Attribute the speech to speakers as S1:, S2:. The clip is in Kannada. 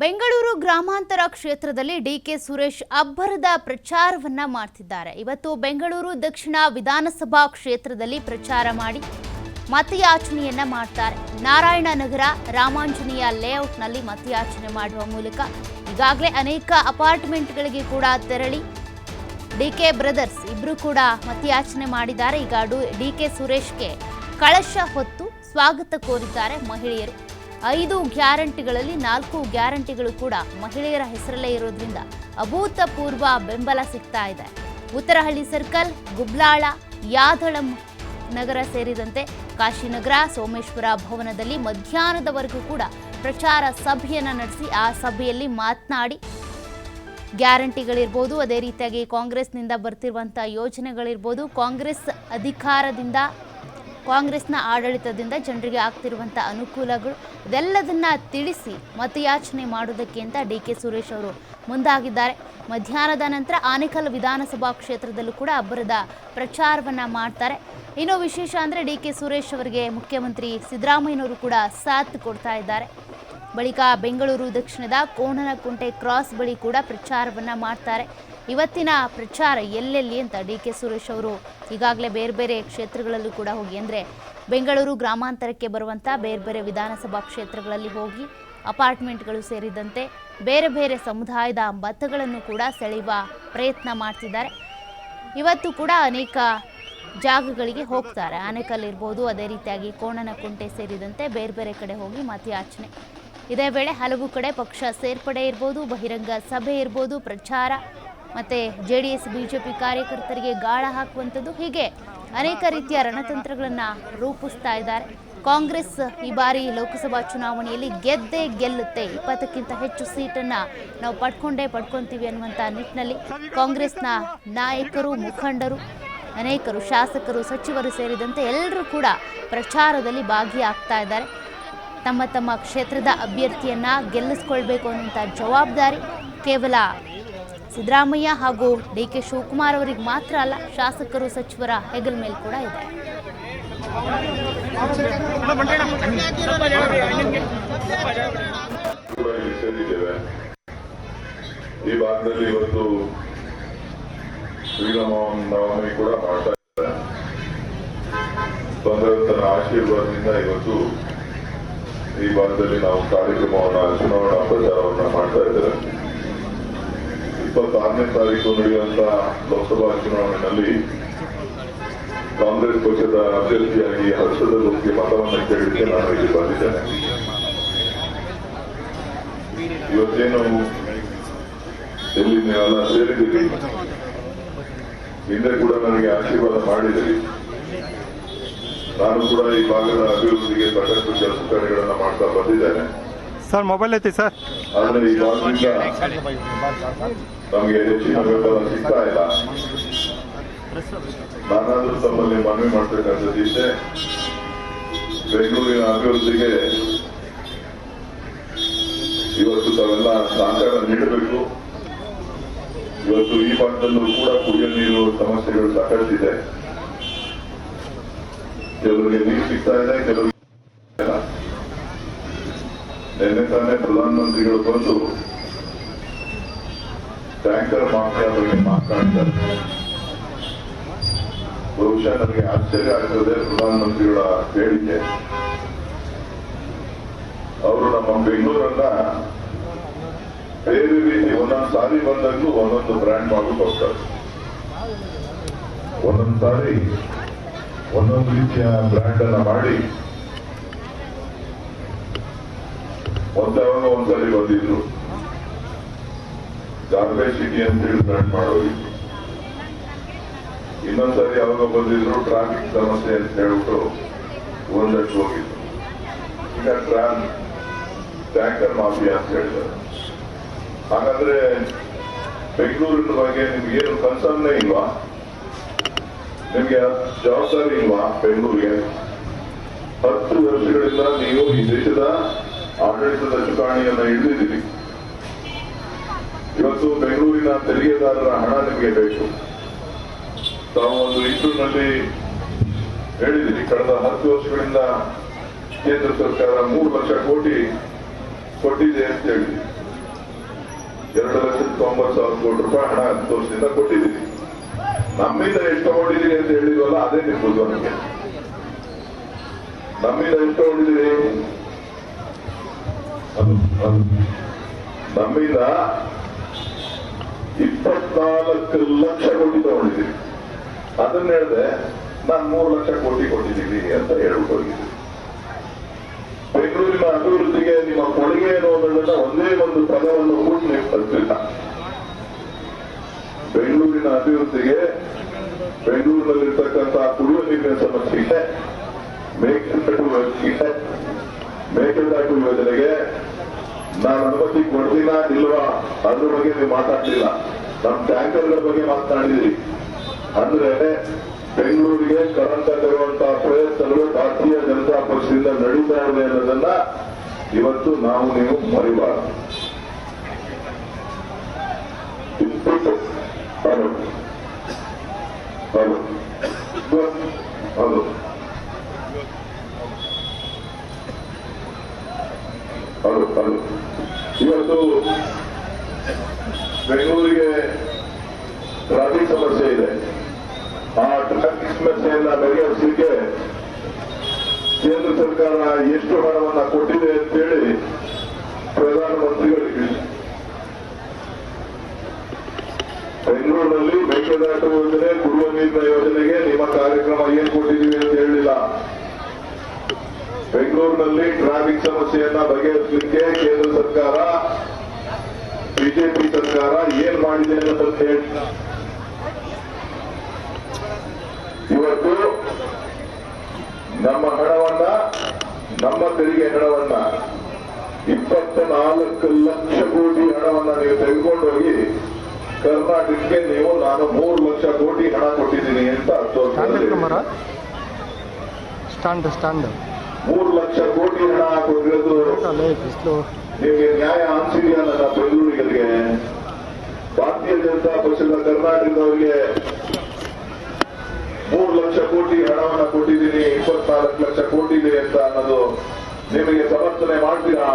S1: ಬೆಂಗಳೂರು ಗ್ರಾಮಾಂತರ ಕ್ಷೇತ್ರದಲ್ಲಿ ಡಿಕೆ ಸುರೇಶ್ ಅಬ್ಬರದ ಪ್ರಚಾರವನ್ನ ಮಾಡ್ತಿದ್ದಾರೆ. ಇವತ್ತು ಬೆಂಗಳೂರು ದಕ್ಷಿಣ ವಿಧಾನಸಭಾ ಕ್ಷೇತ್ರದಲ್ಲಿ ಪ್ರಚಾರ ಮಾಡಿ ಮತಯಾಚನೆಯನ್ನ ಮಾಡ್ತಾರೆ. ನಾರಾಯಣ ನಗರ ರಾಮಾಂಜನೇಯ ಲೇಔಟ್ನಲ್ಲಿ ಮತಯಾಚನೆ ಮಾಡುವ ಮೂಲಕ ಈಗಾಗಲೇ ಅನೇಕ ಅಪಾರ್ಟ್ಮೆಂಟ್ಗಳಿಗೆ ಕೂಡ ತೆರಳಿ ಡಿಕೆ ಬ್ರದರ್ಸ್ ಇಬ್ರು ಕೂಡ ಮತಯಾಚನೆ ಮಾಡಿದ್ದಾರೆ. ಈಗ ಡಿಕೆ ಸುರೇಶ್ಗೆ ಕಳಶ ಹೊತ್ತು ಸ್ವಾಗತ ಕೋರಿದ್ದಾರೆ ಮಹಿಳೆಯರು. ಐದು ಗ್ಯಾರಂಟಿಗಳಲ್ಲಿ ನಾಲ್ಕು ಗ್ಯಾರಂಟಿಗಳು ಕೂಡ ಮಹಿಳೆಯರ ಹೆಸರಲ್ಲೇ ಇರೋದ್ರಿಂದ ಅಭೂತಪೂರ್ವ ಬೆಂಬಲ ಸಿಗ್ತಾ ಇದೆ. ಉತ್ತರಹಳ್ಳಿ ಸರ್ಕಲ್, ಗುಬ್ಲಾಳ, ಯಾದಳ ನಗರ ಸೇರಿದಂತೆ ಕಾಶಿನಗರ, ಸೋಮೇಶ್ವರ ಭವನದಲ್ಲಿ ಮಧ್ಯಾಹ್ನದವರೆಗೂ ಕೂಡ ಪ್ರಚಾರ ಸಭೆಯನ್ನು ನಡೆಸಿ ಆ ಸಭೆಯಲ್ಲಿ ಮಾತನಾಡಿ ಗ್ಯಾರಂಟಿಗಳಿರ್ಬೋದು, ಅದೇ ರೀತಿಯಾಗಿ ಕಾಂಗ್ರೆಸ್ನಿಂದ ಬರ್ತಿರುವಂಥ ಯೋಜನೆಗಳಿರ್ಬೋದು, ಕಾಂಗ್ರೆಸ್ ಅಧಿಕಾರದಿಂದ ಕಾಂಗ್ರೆಸ್ನ ಆಡಳಿತದಿಂದ ಜನರಿಗೆ ಆಗ್ತಿರುವಂಥ ಅನುಕೂಲಗಳು, ಇದೆಲ್ಲದನ್ನ ತಿಳಿಸಿ ಮತಯಾಚನೆ ಮಾಡುವುದಕ್ಕೆ ಅಂತ ಡಿ ಕೆ ಸುರೇಶ್ ಅವರು ಮುಂದಾಗಿದ್ದಾರೆ. ಮಧ್ಯಾಹ್ನದ ನಂತರ ಆನೇಕಲ್ ವಿಧಾನಸಭಾ ಕ್ಷೇತ್ರದಲ್ಲೂ ಕೂಡ ಅಬ್ಬರದ ಪ್ರಚಾರವನ್ನು ಮಾಡ್ತಾರೆ. ಇನ್ನು ವಿಶೇಷ ಅಂದರೆ ಡಿ ಕೆ ಸುರೇಶ್ ಅವರಿಗೆ ಮುಖ್ಯಮಂತ್ರಿ ಸಿದ್ದರಾಮಯ್ಯನವರು ಕೂಡ ಸಾಥ್ ಕೊಡ್ತಾ ಇದ್ದಾರೆ. ಬಳಿಕ ಬೆಂಗಳೂರು ದಕ್ಷಿಣದ ಕೋಣನಕುಂಟೆ ಕ್ರಾಸ್ ಬಳಿ ಕೂಡ ಪ್ರಚಾರವನ್ನ ಮಾಡ್ತಾರೆ. ಇವತ್ತಿನ ಪ್ರಚಾರ ಎಲ್ಲೆಲ್ಲಿ ಅಂತ ಡಿ ಕೆ ಸುರೇಶ್ ಅವರು ಈಗಾಗಲೇ ಬೇರೆ ಬೇರೆ ಕ್ಷೇತ್ರಗಳಲ್ಲೂ ಕೂಡ ಹೋಗಿ ಅಂದರೆ ಬೆಂಗಳೂರು ಗ್ರಾಮಾಂತರಕ್ಕೆ ಬರುವಂಥ ಬೇರೆ ಬೇರೆ ವಿಧಾನಸಭಾ ಕ್ಷೇತ್ರಗಳಲ್ಲಿ ಹೋಗಿ ಅಪಾರ್ಟ್ಮೆಂಟ್ಗಳು ಸೇರಿದಂತೆ ಬೇರೆ ಬೇರೆ ಸಮುದಾಯದ ಮತಗಳನ್ನು ಕೂಡ ಸೆಳೆಯುವ ಪ್ರಯತ್ನ ಮಾಡ್ತಿದ್ದಾರೆ. ಇವತ್ತು ಕೂಡ ಅನೇಕ ಜಾಗಗಳಿಗೆ ಹೋಗ್ತಾರೆ. ಆನೆಕಲ್ ಇರ್ಬೋದು, ಅದೇ ರೀತಿಯಾಗಿ ಕೋಣನಕುಂಟೆ ಸೇರಿದಂತೆ ಬೇರೆ ಬೇರೆ ಕಡೆ ಹೋಗಿ ಮತಯಾಚನೆ. ಇದೇ ವೇಳೆ ಹಲವು ಕಡೆ ಪಕ್ಷ ಸೇರ್ಪಡೆ ಇರ್ಬೋದು, ಬಹಿರಂಗ ಸಭೆ ಇರ್ಬೋದು, ಪ್ರಚಾರ. ಮತ್ತು ಜೆ ಡಿ ಎಸ್ ಬಿ ಕಾರ್ಯಕರ್ತರಿಗೆ ಗಾಳ ಹಾಕುವಂಥದ್ದು ಹೀಗೆ. ಅನೇಕ ರೀತಿಯ ರಣತಂತ್ರಗಳನ್ನು ರೂಪಿಸ್ತಾ ಇದ್ದಾರೆ. ಕಾಂಗ್ರೆಸ್ ಈ ಬಾರಿ ಲೋಕಸಭಾ ಚುನಾವಣೆಯಲ್ಲಿ ಗೆದ್ದೇ ಗೆಲ್ಲುತ್ತೆ. ಇಪ್ಪತ್ತಕ್ಕಿಂತ ಹೆಚ್ಚು ಸೀಟನ್ನು ನಾವು ಪಡ್ಕೊಂಡೇ ಪಡ್ಕೊತೀವಿ ಅನ್ನುವಂಥ ನಿಟ್ಟಿನಲ್ಲಿ ಕಾಂಗ್ರೆಸ್ನ ನಾಯಕರು, ಮುಖಂಡರು, ಅನೇಕರು ಶಾಸಕರು, ಸಚಿವರು ಸೇರಿದಂತೆ ಎಲ್ಲರೂ ಕೂಡ ಪ್ರಚಾರದಲ್ಲಿ ಭಾಗಿಯಾಗ್ತಾ ಇದ್ದಾರೆ. ತಮ್ಮ ತಮ್ಮ ಕ್ಷೇತ್ರದ ಅಭ್ಯರ್ಥಿಯನ್ನ ಗೆಲ್ಲಿಸ್ಕೊಳ್ಬೇಕು ಅನ್ನುವಂಥ ಜವಾಬ್ದಾರಿ ಕೇವಲ ಸಿದ್ದರಾಮಯ್ಯ ಹಾಗೂ ಡಿ ಕೆ ಶಿವಕುಮಾರ್ ಅವರಿಗೆ ಮಾತ್ರ ಅಲ್ಲ, ಶಾಸಕರು, ಸಚಿವರ ಹೆಗಲ ಮೇಲೆ ಕೂಡ ಇದೆ.
S2: ಈ ಭಾಗದಲ್ಲಿ ಇವತ್ತು ಶ್ರೀರಾಮನವಮಿ ಕೂಡ ಮಾಡ್ತಾ ಇದ್ದಾರೆ. ಆಶೀರ್ವಾದದಿಂದ ಇವತ್ತು ಈ ಭಾಗದಲ್ಲಿ ನಾವು ಕಾರ್ಯಕ್ರಮವನ್ನ ಚುನಾವಣಾ ಪ್ರಚಾರವನ್ನ ಮಾಡ್ತಾ ಇದ್ದೇವೆ. ಇಪ್ಪತ್ತಾರನೇ ತಾರೀಕು ನಡೆಯುವಂತ ಲೋಕಸಭಾ ಚುನಾವಣೆಯಲ್ಲಿ ಕಾಂಗ್ರೆಸ್ ಪಕ್ಷದ ಅಭ್ಯರ್ಥಿಯಾಗಿ ಹರ್ಷದ ಲೋಕಿಗೆ ಮತವನ್ನು ಕೇಳಲಿಕ್ಕೆ ನಾನು ಇಲ್ಲಿ ಬಂದಿದ್ದೇನೆ. ಇವತ್ತೇನು ಎಲ್ಲಿ ನೀವೆಲ್ಲ ಸೇರಿದ್ದೀರಿ? ಹಿಂದೆ ಕೂಡ ನನಗೆ ಆಶೀರ್ವಾದ ಮಾಡಿದಿರಿ. ನಾನು ಕೂಡ ಈ ಭಾಗದ ಅಭಿವೃದ್ಧಿಗೆ ಸಾಕಷ್ಟು ಕೆಲಸ ಕಾರ್ಯಗಳನ್ನು ಮಾಡ್ತಾ ಬಂದಿದ್ದೇನೆ.
S3: ಸರ್ ಮೊಬೈಲ್ ಐತಿ ಸರ್?
S2: ಆದ್ರೆ ಈ ಭಾಗದಿಂದ ನಮಗೆ ಹೆಚ್ಚಿನ ಬೆಂಬಲ ಸಿಗ್ತಾ ಇಲ್ಲ. ನಾನಾದ್ರೂ ತಮ್ಮಲ್ಲಿ ಮನವಿ ಮಾಡ್ತಕ್ಕಂಥದ್ದು ಇಷ್ಟೇ. ಬೆಂಗಳೂರಿನ ಅಭಿವೃದ್ಧಿಗೆ ಇವತ್ತು ತಾವೆಲ್ಲ ಸಹಕಾರ ನೀಡಬೇಕು. ಇವತ್ತು ಈ ಭಾಗದಲ್ಲೂ ಕೂಡ ಕುಡಿಯಲ್ಲಿ ನೀರು ಸಮಸ್ಯೆಗಳು ಸಾಕಷ್ಟಿದೆ. ಕೆಲವರಿಗೆ ನೀರು ಸಿಗ್ತಾ ಇದೆ, ಕೆಲವರಿಗೆ. ನಿನ್ನೆ ತಾನೇ ಪ್ರಧಾನಮಂತ್ರಿಗಳು ಬಂದು ಟ್ಯಾಂಕರ್ ಮಾಫಿಯಾ ಬಗ್ಗೆ ಮಾತನಾಡ್ತಾರೆ ಬಹುಶಃ ನನಗೆ ಆಶ್ಚರ್ಯ ಆಗ್ತದೆ ಪ್ರಧಾನಮಂತ್ರಿಗಳ ಹೇಳಿಕೆ. ಅವರು ನಮ್ಮ ಬೆಂಗಳೂರನ್ನ ಬೇರೆ ರೀತಿ ಒಂದೊಂದು ಸಾರಿ ಬಂದಾಗಲೂ ಒಂದೊಂದು ಬ್ರ್ಯಾಂಡ್ ಮಾಡ್ಬಿಟ್ಟು ಹೋಗ್ತಾರೆ. ಒಂದೊಂದು ಸಾರಿ ಒಂದೊಂದು ರೀತಿಯ ಬ್ರ್ಯಾಂಡ್ ಅನ್ನ ಮಾಡಿ ಒಂದ್ಯಾವಾಗ ಒಂದ್ಸಲಿ ಬಂದಿದ್ರು. ಗಾರ್ಬೇಜ್ ಸಿಟಿ ಅಂತ ಹೇಳಿ ಬ್ರ್ಯಾಂಡ್ ಮಾಡೋದಿತ್ತು. ಇನ್ನೊಂದ್ಸರಿ ಯಾವಾಗ ಬಂದಿದ್ರು ಟ್ರಾಫಿಕ್ ಸಮಸ್ಯೆ ಅಂತ ಹೇಳ್ಬಿಟ್ಟು ಒಂದಷ್ಟು ಹೋಗಿದ್ರು. ಈಗ ಟ್ರಾನ್ ಟ್ಯಾಂಕರ್ ಮಾಫಿಯಾ ಅಂತ ಹೇಳ್ತಾರೆ. ಹಾಗಾದ್ರೆ ಬೆಂಗಳೂರಿನ ಬಗ್ಗೆ ನಿಮ್ಗೆ ಏನು ಕನ್ಸರ್ನೇ ಇಲ್ವಾ? ನಿಮ್ಗೆ ಜವಾಬ್ದಾರಿ ಇಲ್ವಾ ಬೆಂಗಳೂರಿಗೆ ಹತ್ತು ವರ್ಷಗಳಿಂದ ನೀವು ಈ ದೇಶದ ಆಡಳಿತದ ಚುಕಾಣಿಯನ್ನ ಹಿಡಿದಿದ್ದೀರಿ. ಇವತ್ತು ಬೆಂಗಳೂರಿನ ತೆರಿಗೆದಾರರ ಹಣ ನಿಮಗೆ ಬೇಕು. ತಾವು ಒಂದು ಇಂಟರ್ನಲ್ಲಿ ಹೇಳಿದಿರಿ, ಕಳೆದ ಹತ್ತು ವರ್ಷಗಳಿಂದ ಕೇಂದ್ರ ಸರ್ಕಾರ ಮೂರು ಲಕ್ಷ ಕೋಟಿ ಕೊಟ್ಟಿದೆ ಅಂತ ಹೇಳಿದ್ರಿ. ಎರಡು ಲಕ್ಷದ ತೊಂಬತ್ತು ಸಾವಿರ ಕೋಟಿ ರೂಪಾಯಿ ಹಣ ಹತ್ತು ವರ್ಷದಿಂದ ಕೊಟ್ಟಿದ್ದೀವಿ ನಮ್ಮಿಂದ ಎಷ್ಟು ತಗೊಂಡಿದ್ದೀರಿ ಅಂತ ಹೇಳಿದ್ವಲ್ಲ, ಅದೇ ನಿಮ್ಮದು ನಮಗೆ ನಮ್ಮಿಂದ ಎಷ್ಟು ತಗೊಂಡಿದ್ದೀರಿ ನಮ್ಮಿಂದ ಇಪ್ಪತ್ನಾಲ್ಕು ಲಕ್ಷ ಕೋಟಿ ತಗೊಂಡಿದ್ದೀವಿ ಅದನ್ನ ಹೇಳಿದೆ, ನಾನು ಮೂರು ಲಕ್ಷ ಕೋಟಿ ಕೊಟ್ಟಿದ್ದೀನಿ ಅಂತ ಹೇಳ್ಬಿಟ್ಟು ಬೆಂಗಳೂರಿನ ಅಭಿವೃದ್ಧಿಗೆ, ನಿಮ್ಮ ಕೊಡುಗೆ ಅನ್ನೋದನ್ನ ಒಂದೇ ಒಂದು ಪದವನ್ನು ಕೂಡ ನೀವು ಕಲ್ತಿಲ್ಲ ಬೆಂಗಳೂರಿನ ಅಭಿವೃದ್ಧಿಗೆ ಬೆಂಗಳೂರಿನಲ್ಲಿರ್ತಕ್ಕಂಥ ಕುಡಿಯುವ ನೀರಿನ ಸಮಸ್ಯೆಗೆ ಮೇಕೆದಾಟು ಯೋಜನೆಗೆ ಮೇಕೆದಾಟು ಯೋಜನೆಗೆ ನಾನು ಅನುಮತಿ ಕೊಡ್ತೀನಾ ಇಲ್ವಾ? ಅದ್ರ ಬಗ್ಗೆ ನೀವು ಮಾತಾಡ್ಲಿಲ್ಲ ನಮ್ಮ ಟ್ಯಾಂಕರ್ಗಳ ಬಗ್ಗೆ ಮಾತನಾಡಿದ್ರಿ ಅಂದ್ರೆ ಬೆಂಗಳೂರಿಗೆ ಕರೆಂಟ್ ತರುವಂತಹ ಪ್ರಯತ್ನಗಳು ಭಾರತೀಯ ಜನತಾ ಪಕ್ಷದಿಂದ ನಡೀತಾ ಇದೆ ಅನ್ನೋದನ್ನ ಇವತ್ತು ನಾವು ನೀವು ಮರಿಬಾರದು. ಹೌದು ಹೌದು ಹೌದು ಹೌದು ಹೌದು ಇವತ್ತು ಬೆಂಗಳೂರಿಗೆ ಟ್ರಾಫಿಕ್ ಸಮಸ್ಯೆ ಇದೆ. ಆ ಟ್ರಾಫಿಕ್ ಸಮಸ್ಯೆಯನ್ನ ಬಗೆಹರಿಸಲಿಕ್ಕೆ ಕೇಂದ್ರ ಸರ್ಕಾರ ಎಷ್ಟು ಹಣವನ್ನ ಕೊಟ್ಟಿದೆ ಅಂತೇಳಿ ಪ್ರಧಾನಮಂತ್ರಿಗಳಿಗೆ ಬೆಂಗಳೂರಿನಲ್ಲಿ ಮೇಕೆದಾಟು ಯೋಜನೆ, ಕುಡಿಯುವ ನೀರಿನ ಯೋಜನೆಗೆ ನಿಮ್ಮ ಕಾರ್ಯಕ್ರಮ ಏನ್ ಕೊಟ್ಟಿದ್ದೀವಿ ಅಂತ ಹೇಳಿಲ್ಲ. ಬೆಂಗಳೂರಿನಲ್ಲಿ ಟ್ರಾಫಿಕ್ ಸಮಸ್ಯೆಯನ್ನ ಬಗೆಹರಿಸಲಿಕ್ಕೆ ಕೇಂದ್ರ ಸರ್ಕಾರ, ಬಿಜೆಪಿ ಸರ್ಕಾರ ಏನ್ ಮಾಡಿದೆ ಅನ್ನೋದನ್ನ ಹೇಳಿಲ್ಲ ಇವತ್ತು ನಮ್ಮ ಹಣವನ್ನ, ನಮ್ಮ ತೆರಿಗೆ ಹಣವನ್ನ ಇಪ್ಪತ್ತ ನಾಲ್ಕು ಲಕ್ಷ ಕೋಟಿ ಹಣವನ್ನ ನೀವು ತೆಗೆದುಕೊಂಡು ಹೋಗಿ ಕರ್ನಾಟಕಕ್ಕೆ ನೀವು ನಾನು ಮೂರು ಲಕ್ಷ ಕೋಟಿ ಹಣ ಕೊಟ್ಟಿದ್ದೀನಿ ಅಂತ
S3: ಸ್ಟ್ಯಾಂಡ್ ಸ್ಟ್ಯಾಂಡ್.
S2: ಮೂರು ಲಕ್ಷ ಕೋಟಿ ಹಣ ಕೊಟ್ಟಿರೋದು ನಿಮಗೆ ನ್ಯಾಯ ಅನ್ಸಿದೆಯಾ ನನ್ನ ಬೆಂಗಳೂರಿಗರಿಗೆ ಭಾರತೀಯ ಜನತಾ ಪಕ್ಷದ ಕರ್ನಾಟಕದವರಿಗೆ ಮೂರು ಲಕ್ಷ ಕೋಟಿ ಹಣವನ್ನು ಕೊಟ್ಟಿದ್ದೀನಿ ಇಪ್ಪತ್ನಾಲ್ಕು ಲಕ್ಷ ಕೋಟಿ ಇದೆ ಅಂತ ಅನ್ನೋದು ನಿಮಗೆ ಸಮರ್ಥನೆ ಮಾಡ್ತೀರಾ?